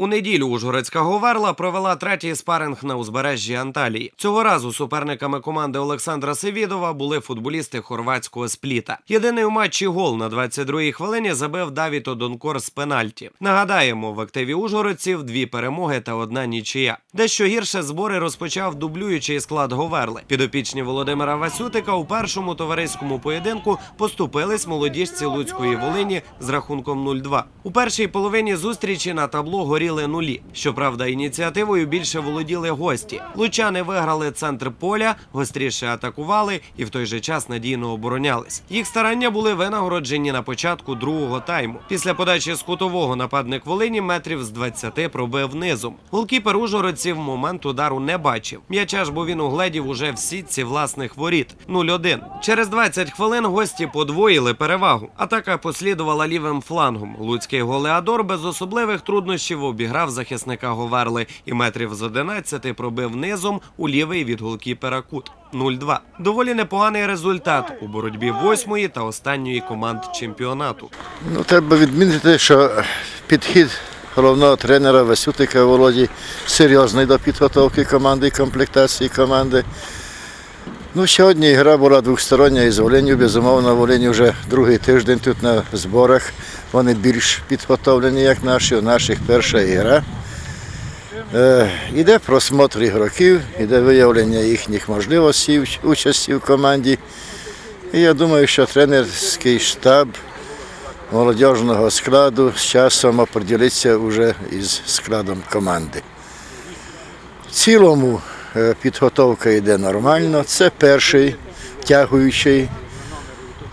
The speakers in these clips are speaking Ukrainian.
У неділю Ужгородська Говерла провела третій спаринг на узбережжі Анталії. Цього разу суперниками команди Олександра Севідова були футболісти хорватського спліта. Єдиний у матчі гол на 22-й хвилині забив Давід Одонкор з пенальті. Нагадаємо, в активі ужгородців дві перемоги та одна нічия. Дещо гірше збори розпочав дублюючий склад Говерли. Підопічні Володимира Васютика у першому товариському поєдинку поступились молодіжці Луцької Волині з рахунком 0-2. У першій половині зустрічі на табло горіли нулі. Щоправда, ініціативою більше володіли гості. Лучани виграли центр поля, гостріше атакували і в той же час надійно оборонялись. Їх старання були винагороджені на початку другого тайму. Після подачі з кутового нападник Волині метрів з 20 пробив низом. Голкіпер Ужгородців момент удару не бачив. М'яча ж бо він угледів уже в сітці власних воріт 0-1. Через 20 хвилин гості подвоїли перевагу. Атака послідувала лівим флангом. Луцький голеадор без особливих труднощів обіграв захисника Говерли і метрів з 11 пробив низом у лівий від голкіпера кут. 0-2. Доволі непоганий результат у боротьбі восьмої та останньої команд чемпіонату. Ну, треба відмітити, що підхід головного тренера Васютика Володі серйозний до підготовки команди і комплектації команди. Ну, сьогодні гра була двостороння із Волиню. Безумовно, Волині вже другий тиждень тут на зборах. Вони більш підготовлені, як наші. У наших перша ігра. Е, іде просмотр ігроків, іде виявлення їхніх можливостей участі в команді. І я думаю, що тренерський штаб молодіжного складу з часом оприділиться вже із складом команди. В цілому підготовка йде нормально. Це перший тягуючий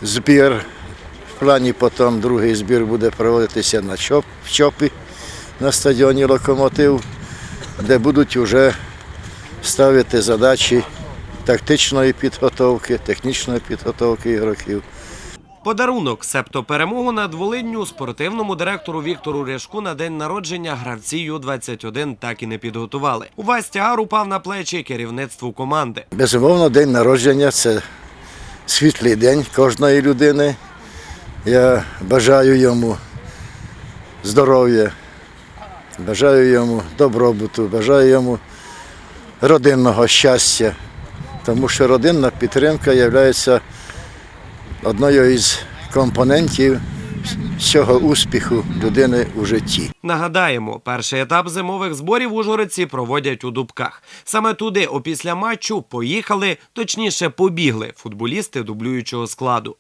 збір. В плані потім другий збір буде проводитися на Чоп, в Чопі на стадіоні Локомотив, де будуть вже ставити задачі тактичної підготовки, технічної підготовки ігроків. Подарунок, септо перемогу над Волинню спортивному директору Віктору Ряшку на день народження гравці Ю-21 так і не підготували. Увесь тягар упав на плечі керівництву команди. Безумовно, день народження це світлий день кожної людини. Я бажаю йому здоров'я, бажаю йому добробуту, бажаю йому родинного щастя, тому що родинна підтримка є одною із компонентів цього успіху людини у житті. Нагадаємо, перший етап зимових зборів ужгородці проводять у Дубках. Саме туди, опісля матчу, поїхали, точніше, побігли футболісти дублюючого складу.